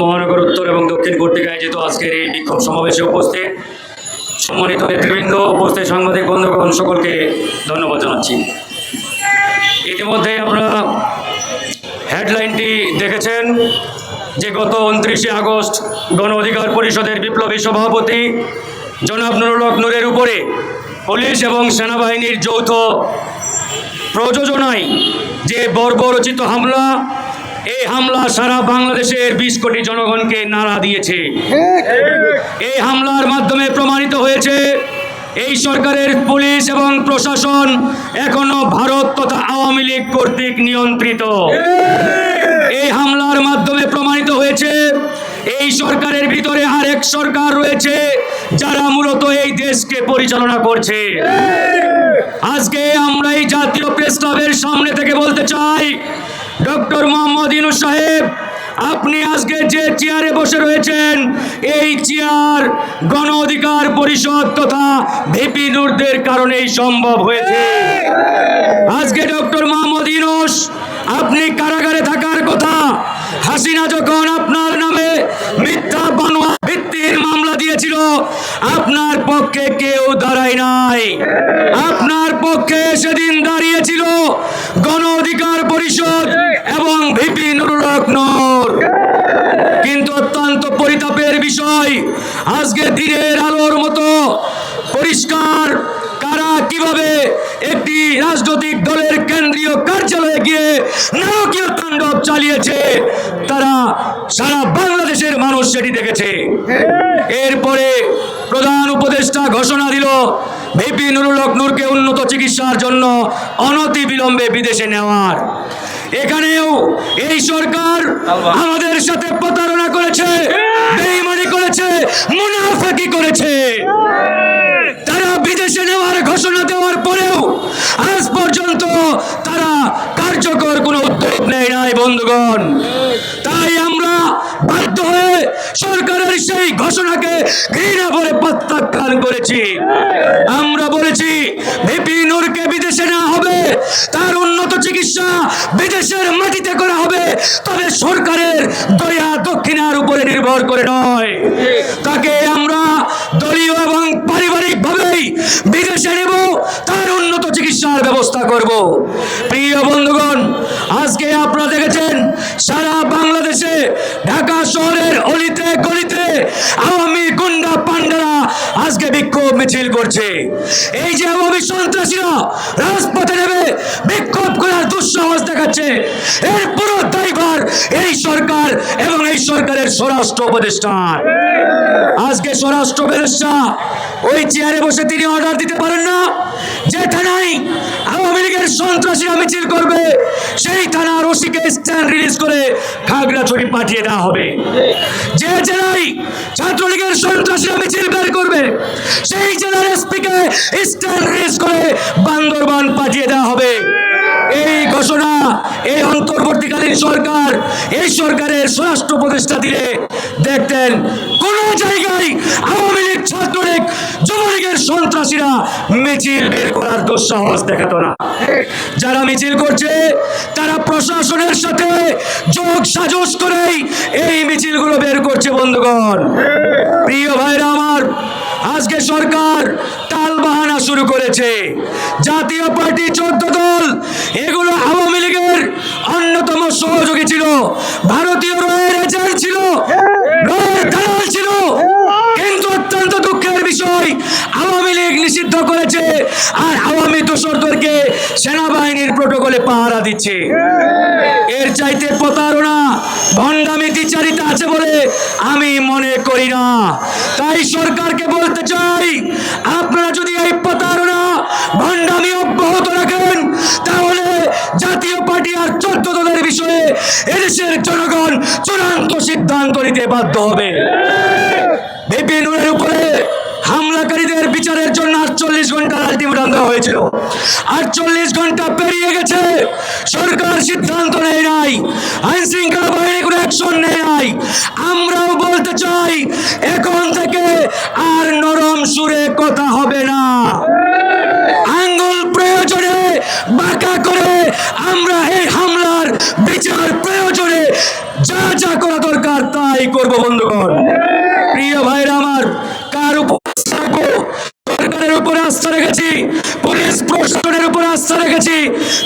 মহানগর উত্তর এবং দক্ষিণ কর্তৃক আয়োজিত আজকের এই বিক্ষোভ সমাবেশে উপস্থিত সম্মানিত নেতৃবৃন্দ, উপস্থিত সাংবাদিক, বন্ধুগণ, সকলকে ধন্যবাদ জানাচ্ছি। ইতিমধ্যে আপনারা হেডলাইনটি দেখেছেন যে গত উনত্রিশে আগস্ট গণ অধিকার পরিষদের বিপ্লবী সভাপতি জনাব নুরুল হক নূরের উপরে পুলিশ এবং সেনাবাহিনীর যৌথ প্রযোজনায় যে বর্বরচিত হামলা এই হামলা সারা বাংলাদেশের বিশ কোটি জনগণকে নাড়া দিয়েছে। এই হামলার মাধ্যমে প্রমাণিত হয়েছে, এই সরকারের পুলিশ এবং প্রশাসন এখনও ভারত তথা আওয়ামী লীগ কর্তৃক নিয়ন্ত্রিত। এই হামলার মাধ্যমে প্রমাণিত হয়েছে, এই সরকারের ভিতরে আরেক সরকার রয়েছে যারা মূলত এই দেশকে পরিচালনা করছে। আজকে আমরা এই জাতীয় প্রেস ক্লাবের সামনে থেকে বলতে চাই ডক্টর মোহাম্মদ ইনুস সাহেব, আপনি আজকে যে চেয়ারে বসে রয়েছেন, এই চেয়ার গণ অধিকার পরিষদ তথা ভিপি নূরদের কারণেই সম্ভব হয়েছে। আজকে ডক্টর মোহাম্মদ ইনুস, আপনি কারাগারে থাকার কথা, হাসিনা যখন আপনার নামে মিথ্যা বানোয়া ভিত্তির মামলা দিয়েছিল, আপনার পক্ষে কেউ দাঁড়ায় নাই আপনার পক্ষে সেদিন দাঁড়িয়েছিল গণ অধিকার পরিষদ এবং ভিপি নুরুল হক নূর কিন্তু অত্যন্ত পরিতাপের বিষয়। আজকে দিনের আলোর মতো পরিষ্কার কারা কীভাবে একটি রাজনৈতিক দলের কেন্দ্রীয় কার্যালয়ে গিয়ে নারকীয় তাণ্ডব চালিয়েছে, তারা সারা বাংলাদেশের মানুষ সেটি দেখেছে। এরপরে প্রধান উপদেষ্টা ঘোষণা দিল, ভিপি নুরুল নূরকে উন্নত চিকিৎসার জন্য অনতি বিলম্বে বিদেশে নেওয়ার। এখানেও এই সরকার আমাদের সাথে প্রতারণা করেছে। করেছে মুনাফাকি করেছে? তারা বিদেশে নেওয়ার ঘোষণা দেওয়ার পরেও আজ পর্যন্ত তারা কার্যকর কোনো উদ্যোগ নেয় নাই, বন্ধুগণ। তাই আমরা বাধ্য হয়ে সরকারের সেই ঘোষণাকে ঘৃণা করে প্রত্যাখ্যান করেছি। আমরা বলেছি, ভিপি নূরকে বিদেশে নেওয়া হবে, তার চিকিৎসা বিদেশের মাটিতে করা হবে, তবে সরকারের দয়া দক্ষিণার উপরে নির্ভর করে নয়। তাকে আমরা দলীয় এবং পারিবারিক ভাবেই বিদেশে নেব, তার উন্নত চিকিৎসার ব্যবস্থা করব প্রিয় বন্ধুগণ আজকে আপনারা দেখেছেন সারা বাংলাদেশে ঢাকা শহরের অলিতে গলিতে আওয়ামী গুন্ডা পান্ডারা আজকে বিক্ষোভ মিছিল করছে। এই যে আওয়ামী সন্ত্রাসীরা রাজপথে নেবে বিক্ষোভ করার দুঃসাহস দেখাচ্ছে। এর পুরো এই সরকার এবং এই সরকারের স্বরাষ্ট্র উপদেষ্টার আজকে স্বরাষ্ট্র উপদেষ্টা ওই চেয়ারে বসে তিনি অর্ডার দিতে পারেন না। যে থানায় আওয়ামী লীগের সন্ত্রাসীরা মিছিল করবে, সেই থানার ওসিকে স্ট্যান্ড রিলিজ করে খাগড়াছড়ি পাঠিয়ে দেওয়া হবে। যে জেলায় ছাত্রলীগের সন্ত্রাসীরা মিছিল বের করবে, সেই জেলার এসপিকে স্ট্যান্ড রিলিজ করে বান্দরবান পাঠিয়ে দেওয়া হবে। এই অন্তর্বর্তীকালীন সরকার। এই সরকারের স্বরাষ্ট্র উপদেষ্টা দিলে দেখতেন কোন জায়গায় আওয়ামী লীগ, ছাত্রলীগ, যুবলীগের সন্ত্রাসীরা মিছিল বের করার দুঃসাহস দেখাতো না। যারা মিছিল করছে, তারা প্রশাসনের সাথে যোগ সাজস করেই এই মিছিলগুলো বের করছে, বন্ধুগণ। প্রিয় ভাইরা আমার, আজকে সরকার টাল বাহানা শুরু করেছে। জাতীয় পার্টি চোদ্দ দল, এগুলো আওয়ামী লীগের অন্যতম সহযোগী ছিল। ভারতীয় রয়ের এজেন্ট ছিল দালাল ছিল। কিন্তু অত্যন্ত দুঃখের বিষয়, আওয়ামী লীগ নিষিদ্ধ করেছে আর আওয়ামী দোসরদেরকে সেনাবাহিনীর প্রোটোকলে পাহারা দিচ্ছে। এর চাইতে প্রতারণা, ভণ্ডামি দ্বিচারিতা আছে বলে আমি মনে করি না। তাই সরকারকে বলতে চাই, আপনারা যদি এই প্রতারণা ভণ্ডামি অব্যাহত রাখেন, তাহলে জাতীয় পার্টি আর চোদ্দ দলের বিষয়ে এদেশের জনগণ চূড়ান্ত সিদ্ধান্ত নিতে বাধ্য হবে। বিপিনের উপরে হামলাকারীদের বিচারের জন্য আটচল্লিশ ঘণ্টা আলটিমেটাম দেওয়া হয়েছিল। আটচল্লিশ ঘণ্টা পেরিয়ে গেছে। সরকার সিদ্ধান্ত নেয় নাই। আইন শৃঙ্খলা বাহিনী কোনো অ্যাকশন নেয় নাই। আমরাও বলতে চাই, এখন থেকে আর নরম সুরে কথা হবে না। আঙ্গুল প্রয়োজনে বাঁকা করে আমরা এই হামলার বিচার প্রয়োজনে যা যা করা দরকার তাই করব বন্ধুগণ প্রিয় ভাইরা আমার কার উপর আস্থা রাখব? সরকারের উপরে আস্থা রেখেছি পুলিশ প্রশাসনের উপরে আস্থা রেখেছি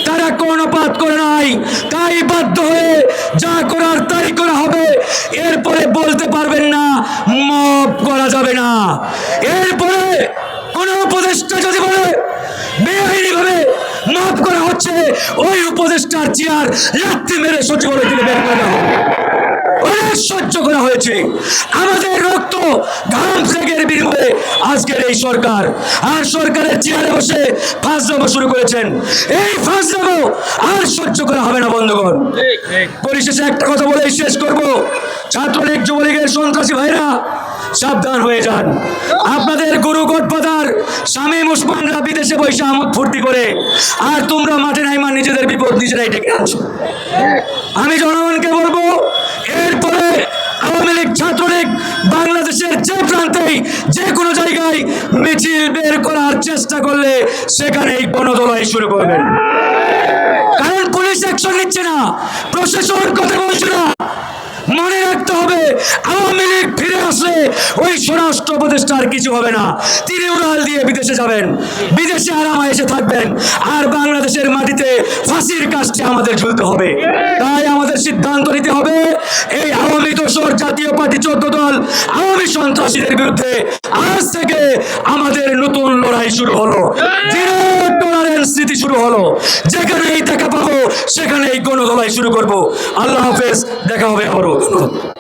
তারা কর্ণপাত করে নাই তাই বাধ্য হয়ে যা করার তাই করা হবে এরপরে বলতে পারবেন না মপ করা যাবে না। এরপরে কোন উপদেষ্টা যদি বলে বেআইনি ভাবে মাফ করা হচ্ছে, ওই উপদেষ্টার চেয়ার লাত্তি মেরে সচিবালয় থেকে বের করে দেওয়া সহ্য করা হয়েছে। আমাদের রক্ত ঘাম ত্যাগের বিনিময়ে আজকের এই সরকার। আর সরকারের চেয়ারে বসে ফাঁসদামো শুরু করেছেন। এই ফাঁসদামো আর সহ্য করা হবে না, বন্ধুগণ। পরিশেষে একটা কথা বলেই শেষ করব। ছাত্রলীগ, যুবলীগের সন্ত্রাসী ভাইরা, সাবধান হয়ে যান। আপনাদের গুরু গডফাদার স্বামী মুসলমানরা বিদেশে বসে আমোদ ফুর্তি করে। আর তোমরা মাঠে নাইমা নিজেদের বিপদ নিজেরাই ডেকে আনছো। আমি জনগণকে বলব আওয়ামী লীগ ছাত্রলীগ বাংলাদেশের যে প্রান্তেই যে কোনো জায়গায় মিছিল বের করার চেষ্টা করলে সেখানেই গণদোলাই শুরু করবেন। কারণ পুলিশ অ্যাকশন নিচ্ছে না, প্রশাসন কথা বলছে না। মনে রাখতে হবে, আওয়ামী লীগ ফিরে আসলে ওই স্বরাষ্ট্র উপদেষ্টার কিছু হবে না। তিনি উড়াল দিয়ে বিদেশে যাবেন। বিদেশে আরামা এসে থাকবেন। আর বাংলাদেশের মাটিতে ফাঁসির কাজটি আমাদের ঝুলতে হবে। তাই আমাদের সিদ্ধান্ত নিতে হবে, এই আওয়ামী দোসর জাতীয় পার্টি চোদ্দ দল, আওয়ামী সন্ত্রাসীদের বিরুদ্ধে আজ থেকে আমাদের নতুন লড়াই শুরু হলো। নীতি শুরু হলো। যেখানেই দেখা পাবো, সেখানেই গণদলাই শুরু করব। আল্লাহ হাফেজ, দেখা হবে আবারও। ধন্যবাদ